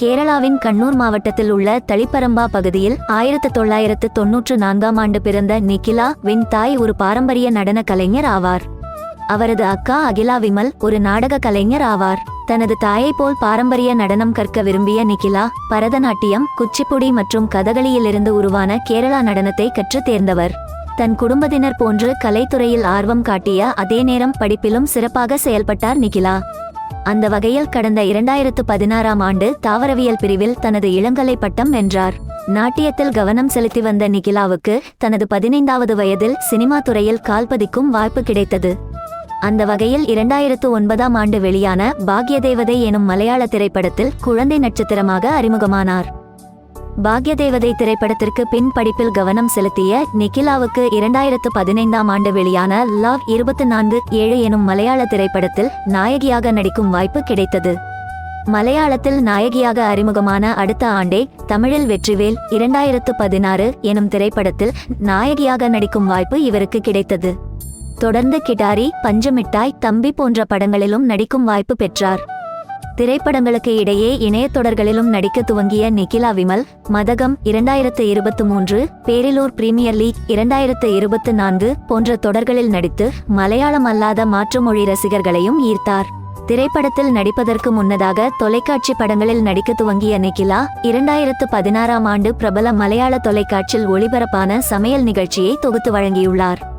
கேரளாவின் கண்ணூர் மாவட்டத்தில் உள்ள தளிப்பரம்பா பகுதியில் ஆயிரத்து தொள்ளாயிரத்து தொன்னூற்று நான்காம் ஆண்டு பிறந்த நிகிலா வின் தாய் ஒரு பாரம்பரிய நடன கலைஞர் ஆவார். அவரது அக்கா அகிலா விமல் ஒரு நாடக கலைஞர் ஆவார். தனது தாயைப் போல் பாரம்பரிய நடனம் கற்க விரும்பிய நிகிலா பரதநாட்டியம் குச்சிப்புடி மற்றும் கதகளியிலிருந்து உருவான கேரளா நடனத்தை கற்றுத் தேர்ந்தவர். தன் குடும்பத்தினர் போன்று கலைத்துறையில் ஆர்வம் காட்டிய அதே நேரம் படிப்பிலும் சிறப்பாக செயல்பட்டார் நிகிலா. அந்த வகையில் கடந்த இரண்டாயிரத்து பதினாறாம் ஆண்டு தாவரவியல் பிரிவில் தனது இளங்கலை பட்டம் வென்றார். நாட்டியத்தில் கவனம் செலுத்தி வந்த நிகிலாவுக்கு தனது பதினைந்தாவது வயதில் சினிமா துறையில் கால்பதிக்கும் வாய்ப்பு கிடைத்தது. அந்த வகையில் இரண்டாயிரத்து ஒன்பதாம் ஆண்டு வெளியான பாக்யதேவதை எனும் மலையாள திரைப்படத்தில் குழந்தை நட்சத்திரமாக அறிமுகமானார். பாக்யதேவதை திரைப்படத்திற்கு பின் படிப்பில் கவனம் செலுத்திய நிகிலாவுக்கு இரண்டாயிரத்து பதினைந்தாம் ஆண்டு வெளியான லவ் இருபத்தி நான்கு ஏழு எனும் மலையாள திரைப்படத்தில் நாயகியாக நடிக்கும் வாய்ப்பு கிடைத்தது. மலையாளத்தில் நாயகியாக அறிமுகமான அடுத்த ஆண்டே தமிழில் வெற்றிவேல் இரண்டாயிரத்து பதினாறு எனும் திரைப்படத்தில் நாயகியாக நடிக்கும் வாய்ப்பு இவருக்கு கிடைத்தது. தொடர்ந்து கிடாரி பஞ்சமிட்டாய் தம்பி போன்ற படங்களிலும் நடிக்கும் வாய்ப்பு பெற்றார். திரைப்படங்களுக்கு இடையே இணையத்தொடர்களிலும் நடிக்க துவங்கிய நிகிலா விமல் மதகம் இரண்டாயிரத்து இருபத்தி மூன்று பேரிலூர் பிரீமியர் லீக் இரண்டாயிரத்து இருபத்தி நான்கு போன்ற தொடர்களில் நடித்து மலையாளம் அல்லாத மாற்றுமொழி ரசிகர்களையும் ஈர்த்தார். திரைப்படத்தில் நடிப்பதற்கு முன்னதாக தொலைக்காட்சி படங்களில் நடிக்க துவங்கிய நிகிலா இரண்டாயிரத்து பதினாறாம் ஆண்டு பிரபல மலையாள தொலைக்காட்சியில் ஒளிபரப்பான சமையல் நிகழ்ச்சியை தொகுத்து வழங்கியுள்ளார்.